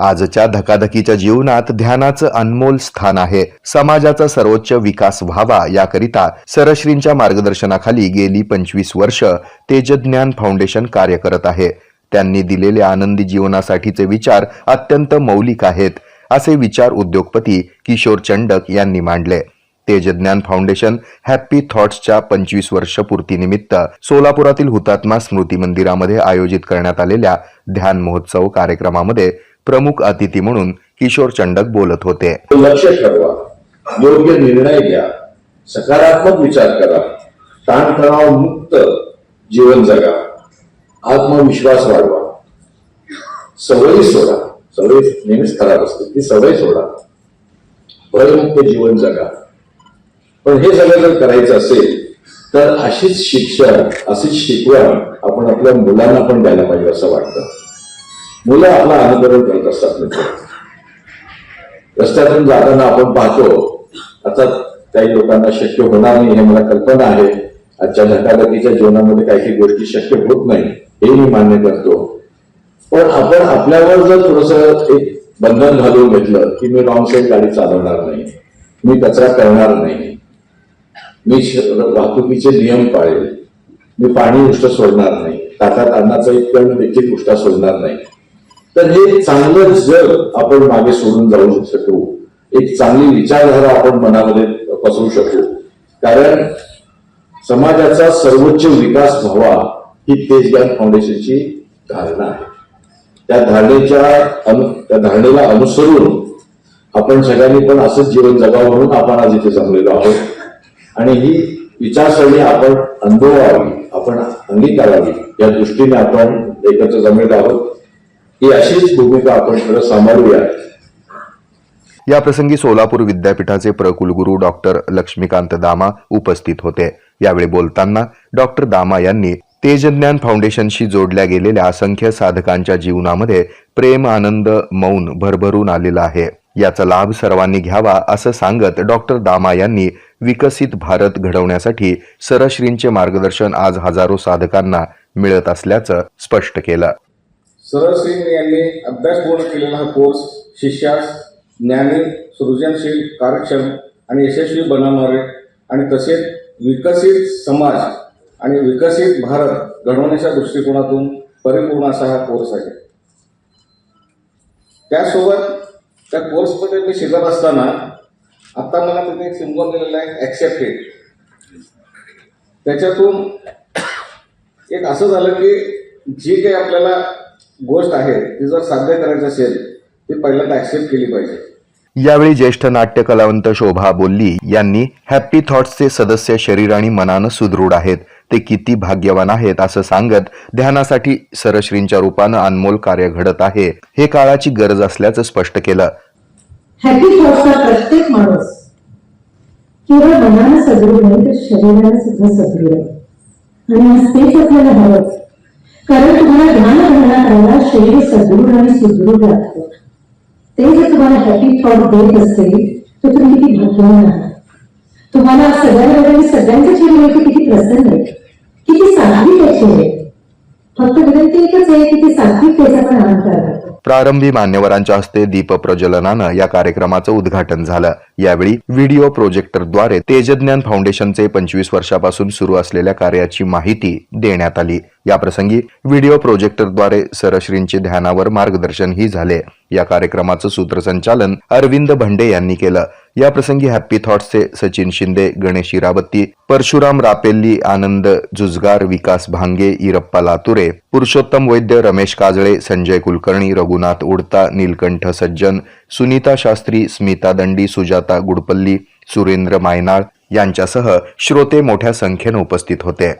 आजच्या धकाधकीच्या जीवनात ध्यानाचं अनमोल स्थान आहे. समाजाचा सर्वोच्च विकास व्हावा याकरिता सरश्रींच्या मार्गदर्शनाखाली गेली पंचवीस वर्ष तेजज्ञान फाउंडेशन कार्य करत आहे. त्यांनी दिलेले आनंदी जीवनासाठीचे विचार अत्यंत मौलिक आहेत असे विचार उद्योगपती किशोर चंडक यांनी मांडले. तेजज्ञान फाउंडेशन हॅपी थॉट्सच्या पंचवीस वर्ष पूर्तीनिमित्त सोलापुरातील हुतात्मा स्मृती मंदिरामध्ये आयोजित करण्यात आलेल्या ध्यान महोत्सव कार्यक्रमामध्ये प्रमुख अतिथी म्हणून किशोर चंडक बोलत होते. लक्ष ठरवा. योग्य निर्णय घ्या. सकारात्मक विचार करा. ताणतणाव मुक्त जीवन जगा. आत्मविश्वास वाढवा. सवयी सोडा. सवयी नेहमीच खराब असते. ती सवय सोडा. भयमुक्त जीवन जगा. पण हे सगळं जर करायचं असेल तर अशीच शिक्षण अशीच शिकवण आपण आपल्या मुलांना पण द्यायला पाहिजे असं वाटतं. मुलं आपलं अनुकरण करत असतात रस्त्यातून जाताना आपण पाहतो आता काही लोकांना शक्य होणार नाही हे मला कल्पना आहे. आजच्या धकाधकीच्या जीवनामध्ये काही काही गोष्टी शक्य होत नाही हे मी मान्य करतो. पण आपण आपल्यावर जर थोडस एक बंधन घालून घेतलं की मी रॉंग साईड गाडी चालवणार नाही मी कचरा करणार नाही मी श- वाहतुकीचे नियम पाळेल मी पाणी उष्ट सोडणार नाही ताटात अन्नाचा एक कण देखील उष्टा सोडणार नाही तर हे चांगलं जग आपण मागे सोडून जाऊ शकू एक चांगली विचारधारा आपण मनामध्ये पसरू शकू कारण समाजाचा सर्वोच्च विकास व्हावा ही तेजज्ञान फाउंडेशनची धारणा आहे. त्या धारणेच्या अनु त्या धारणेला अनुसरून आपण सगळ्यांनी पण असंच जीवन जगावं म्हणून आपण आज इथे जमलेलो आहोत. आणि ही विचारसरणी आपण अनुभवावी आपण अंगीकारावी या दृष्टीने आपण एकत्र जमलेलो आहोत. ही अशीच भूमिका आपण खरं सांभाळूया या प्रसंगी सोलापूर विद्यापीठाचे प्रकुलगुरू डॉक्टर लक्ष्मीकांत दामा उपस्थित होते. यावेळी बोलताना डॉक्टर दामा यांनी तेजज्ञान फाउंडेशनशी जोडल्या गेलेल्या असंख्य साधकांच्या जीवनामध्ये प्रेम आनंद मौन भरभरून आलेला आहे. याचा लाभ सर्वांनी घ्यावा असं सांगत डॉक्टर दामा यांनी विकसित भारत घडवण्यासाठी सरश्रींचे मार्गदर्शन आज हजारो साधकांना मिळत असल्याचं स्पष्ट केलं. सरळ सिंग यांनी अभ्यास पूर्ण केलेला हा कोर्स शिष्यास ज्ञानी सृजनशील कार्यक्षम आणि यशस्वी बनवणारे आणि तसेच विकसित समाज आणि विकसित भारत घडवण्याच्या दृष्टिकोनातून परिपूर्ण असा हा कोर्स आहे. त्यासोबत त्या कोर्समध्ये मी शिकत असताना आता मला तिथे एक सिम्बॉल दिलेला आहे ॲक्सेप्टेड त्याच्यातून एक असं झालं की जी काही आपल्याला गोष्ट आहे ती जर साध्य करायची असेल ती पहिल्यांदा ऍक्सेप्ट केली पाहिजे. यावेळी ज्येष्ठ नाट्य कलावंत शोभा बोल्ली यांनी हॅपी थॉट्सचे सदस्य शरीर आणि मनानं सुदृढ आहेत. ते किती भाग्यवान आहेत असं सांगत ध्यानासाठी सरश्रींच्या रूपानं अनमोल कार्य घडत आहे. हे काळाची गरज असल्याचं स्पष्ट केलं. हॅपी थॉट्सचा प्रत्येक माणूस केवळ मनानं सदृढ नाही तर शरीरानं सुद्धा सदृढ आहे. आणि आज तेच आपल्याला हवं. कारण तुम्हाला ध्यान शरीर सदृढ आणि सुदृढ लागतं ते जर तुम्हाला हॅपी थॉट देत असेल तर तुम्ही किती भाग्यवान आहात तुम्हाला सगळ्यांबद्दल सगळ्यांचं चेहरे किती प्रसन्न आहे किती सात्विक आहे फक्त विनंती एकच आहे की ती सात्विकतेचा पण अहंकार करतो प्रारंभी मान्यवरांच्या हस्ते दीप प्रज्वलनानं या कार्यक्रमाचं उद्घाटन झालं. यावेळी व्हिडिओ प्रोजेक्टरद्वारे तेजज्ञान फाउंडेशनचे पंचवीस वर्षापासून सुरू असलेल्या कार्याची माहिती देण्यात आली. याप्रसंगी व्हिडिओ प्रोजेक्टरद्वारे सरश्रींचे ध्यानावर मार्गदर्शनही झाले. या कार्यक्रमाचं सूत्रसंचालन अरविंद भंडे यांनी केलं. या प्रसंगी हॅपी थॉट्सचे सचिन शिंदे गणेश इरावत्ती परशुराम रापेल्ली आनंद जुजगार विकास भांगे इरप्पा लातुरे पुरुषोत्तम वैद्य रमेश काजळे संजय कुलकर्णी रघुनाथ उडता नीलकंठ सज्जन सुनीता शास्त्री स्मिता दंडी सुजाता गुडपल्ली सुरेंद्र मायनाळ यांच्यासह श्रोते मोठ्या संख्येनं उपस्थित होते.